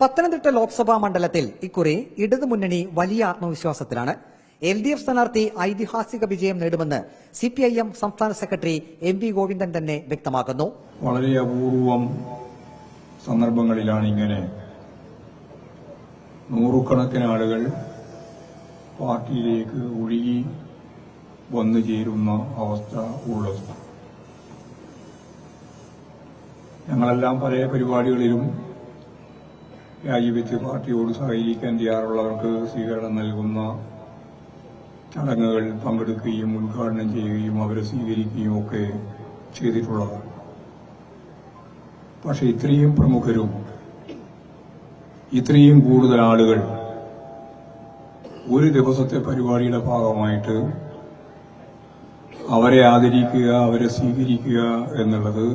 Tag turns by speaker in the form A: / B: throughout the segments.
A: പത്തനംതിട്ട ലോക്സഭാ മണ്ഡലത്തിൽ ഇക്കുറി ഇടതുമുന്നണി വലിയ ആത്മവിശ്വാസത്തിലാണ്. എൽ ഡി എഫ് സ്ഥാനാർത്ഥി ഐതിഹാസിക വിജയം നേടുമെന്ന് സി പി ഐ എം സംസ്ഥാന സെക്രട്ടറി എം വി ഗോവിന്ദൻ തന്നെ വ്യക്തമാക്കുന്നു.
B: വളരെ അപൂർവം സന്ദർഭങ്ങളിലാണ് ഇങ്ങനെ നൂറുകണക്കിന് ആളുകൾ പാർട്ടിയിലേക്ക് ഒഴുകി വന്നു ചേരുന്ന അവസ്ഥ ഉള്ളത്. ഞങ്ങളെല്ലാം പല പരിപാടികളിലും രാജിവെച്ച് പാർട്ടിയോട് സഹകരിക്കാൻ തയ്യാറുള്ളവർക്ക് സ്വീകരണം നൽകുന്ന ചടങ്ങുകൾ പങ്കെടുക്കുകയും ഉദ്ഘാടനം ചെയ്യുകയും അവരെ സ്വീകരിക്കുകയും ഒക്കെ ചെയ്തിട്ടുള്ളതാണ്. പക്ഷെ ഇത്രയും പ്രമുഖരും ഇത്രയും കൂടുതൽ ആളുകൾ ഒരു ദിവസത്തെ പരിപാടിയുടെ ഭാഗമായിട്ട് അവരെ ആദരിക്കുക അവരെ സ്വീകരിക്കുക എന്നുള്ളത്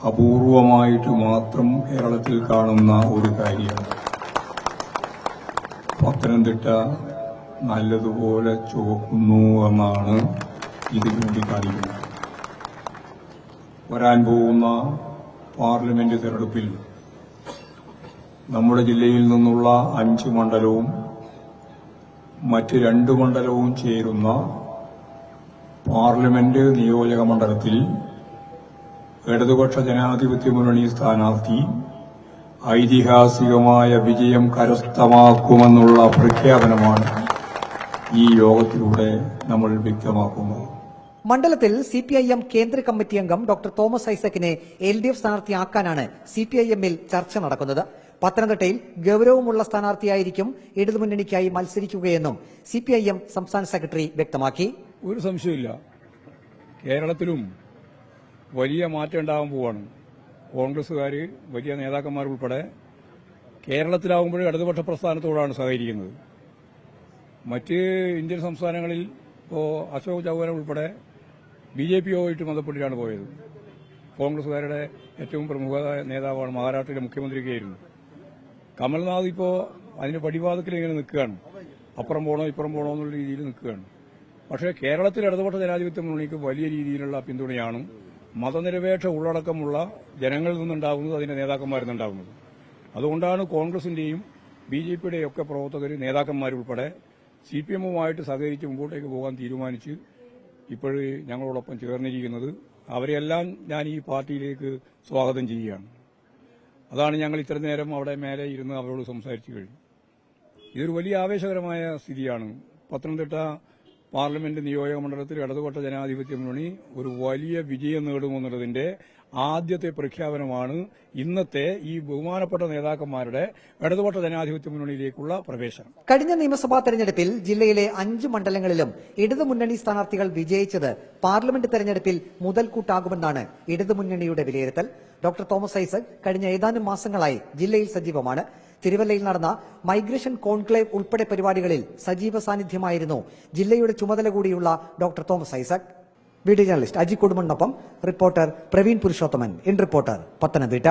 B: അപൂർവമായിട്ട് മാത്രം കേരളത്തിൽ കാണുന്ന ഒരു കാര്യമാണ് പത്തനംതിട്ട നല്ലതുപോലെ ചുവക്കുന്നു എന്നാണ് ഇത് ചൂണ്ടിക്കാണിക്കുന്നത് വരാൻ പോകുന്ന പാർലമെന്റ് തെരഞ്ഞെടുപ്പിൽ നമ്മുടെ ജില്ലയിൽ നിന്നുള്ള അഞ്ച് മണ്ഡലവും മറ്റ് രണ്ട് മണ്ഡലവും ചേരുന്ന പാർലമെന്റ് നിയോജക മണ്ഡലത്തിൽ ഇടതുപക്ഷ ജനാധിപത്യ മുന്നണി സ്ഥാനാർത്ഥി ഐതിഹാസികമായ വിജയം കരസ്ഥമാക്കുമെന്നുള്ള പ്രഖ്യാപനമാണ് ഈ യോഗത്തിലൂടെ നമ്മൾ വ്യക്തമാക്കുന്നത്.
A: മണ്ഡലത്തിൽ സി പി ഐ എം കേന്ദ്ര കമ്മിറ്റി അംഗം ഡോക്ടർ തോമസ് ഐസക്കിനെ എൽ ഡി എഫ് സ്ഥാനാർത്ഥിയാക്കാനാണ് സി പി ഐ എമ്മിൽ ചർച്ച നടക്കുന്നത്. പത്തനംതിട്ടയിൽ ഗൌരവമുള്ള സ്ഥാനാർത്ഥിയായിരിക്കും ഇടതുമുന്നണിക്കായി മത്സരിക്കുകയെന്നും സി പി ഐ എം സംസ്ഥാന സെക്രട്ടറി വ്യക്തമാക്കി.
C: ഒരു സംശയമില്ല കേരളത്തിലും വലിയ മാറ്റം ഉണ്ടാകാൻ പോവാണ്. കോൺഗ്രസ്സുകാർ വലിയ നേതാക്കന്മാർ ഉൾപ്പെടെ കേരളത്തിലാവുമ്പോഴും ഇടതുപക്ഷ പ്രസ്ഥാനത്തോടാണ് സഹകരിക്കുന്നത്. മറ്റ് ഇന്ത്യൻ സംസ്ഥാനങ്ങളിൽ ഇപ്പോൾ അശോക് ചൗഹാൻ ഉൾപ്പെടെ ബി ജെ പിയുമായിട്ട് ബന്ധപ്പെട്ടിട്ടാണ് പോയത്. കോൺഗ്രസ്സുകാരുടെ ഏറ്റവും പ്രമുഖ നേതാവാണ് മഹാരാഷ്ട്രയിലെ മുഖ്യമന്ത്രിയൊക്കെയായിരുന്നു കമൽനാഥ് ഇപ്പോൾ അതിന്റെ പടിവാദത്തിൽ ഇങ്ങനെ നിൽക്കുകയാണ്. അപ്പുറം പോകണോ ഇപ്പുറം പോകണോ എന്നുള്ള രീതിയിൽ നിൽക്കുകയാണ്. പക്ഷേ കേരളത്തിൽ ഇടതുപക്ഷ ജനാധിപത്യ മുന്നണിക്ക് വലിയ രീതിയിലുള്ള പിന്തുണയാണ് മതനിരപേക്ഷ ഉള്ളടക്കമുള്ള ജനങ്ങളിൽ നിന്നുണ്ടാകുന്നത് അതിന്റെ നേതാക്കന്മാരിൽ നിന്നുണ്ടാകുന്നത്. അതുകൊണ്ടാണ് കോൺഗ്രസിന്റെയും ബി ജെ പിയുടെയും ഒക്കെ പ്രവർത്തകർ നേതാക്കന്മാരുൾപ്പെടെ സി പി എമ്മുമായിട്ട് സഹകരിച്ച് മുമ്പോട്ടേക്ക് പോകാൻ തീരുമാനിച്ച് ഇപ്പോൾ ഞങ്ങളോടൊപ്പം ചേർന്നിരിക്കുന്നത്. അവരെയെല്ലാം ഞാൻ ഈ പാർട്ടിയിലേക്ക് സ്വാഗതം ചെയ്യുകയാണ്. അതാണ് ഞങ്ങൾ ഇത്ര നേരം അവിടെ മേലെ ഇരുന്ന് അവരോട് സംസാരിച്ചു കഴിഞ്ഞു. ഇതൊരു വലിയ ആവേശകരമായ സ്ഥിതിയാണ്. പത്തനംതിട്ട പാർലമെന്റ് നിയോജക മണ്ഡലത്തിൽ ഇടതുപക്ഷ ജനാധിപത്യ മുന്നണി ഒരു വലിയ വിജയം നേടുമെന്നുള്ളതിന്റെ ആദ്യത്തെ പ്രഖ്യാപനമാണ് ഇന്നത്തെ ഈ ബഹുമാനപ്പെട്ട നേതാക്കന്മാരുടെ ഇടതുപക്ഷ ജനാധിപത്യ മുന്നണിയിലേക്കുള്ള പ്രവേശനം.
A: കഴിഞ്ഞ നിയമസഭാ തെരഞ്ഞെടുപ്പിൽ ജില്ലയിലെ അഞ്ച് മണ്ഡലങ്ങളിലും ഇടതുമുന്നണി സ്ഥാനാർത്ഥികൾ വിജയിച്ചത് പാർലമെന്റ് തെരഞ്ഞെടുപ്പിൽ മുതൽക്കൂട്ടാകുമെന്നാണ് ഇടതുമുന്നണിയുടെ വിലയിരുത്തൽ. ഡോക്ടർ തോമസ് ഐസക് കഴിഞ്ഞ ഏതാനും മാസങ്ങളായി ജില്ലയിൽ സജീവമാണ്. തിരുവല്ലയിൽ നടന്ന മൈഗ്രേഷൻ കോൺക്ലേവ് ഉൾപ്പെടെ പരിപാടികളിൽ സജീവ സാന്നിധ്യമായിരുന്നു ജില്ലയുടെ ചുമതല കൂടിയുള്ള doctor Thomas Isaac. Video journalist Aji കുടുംബനൊപ്പം reporter Praveen Purushothaman. In reporter Pathanamthitta.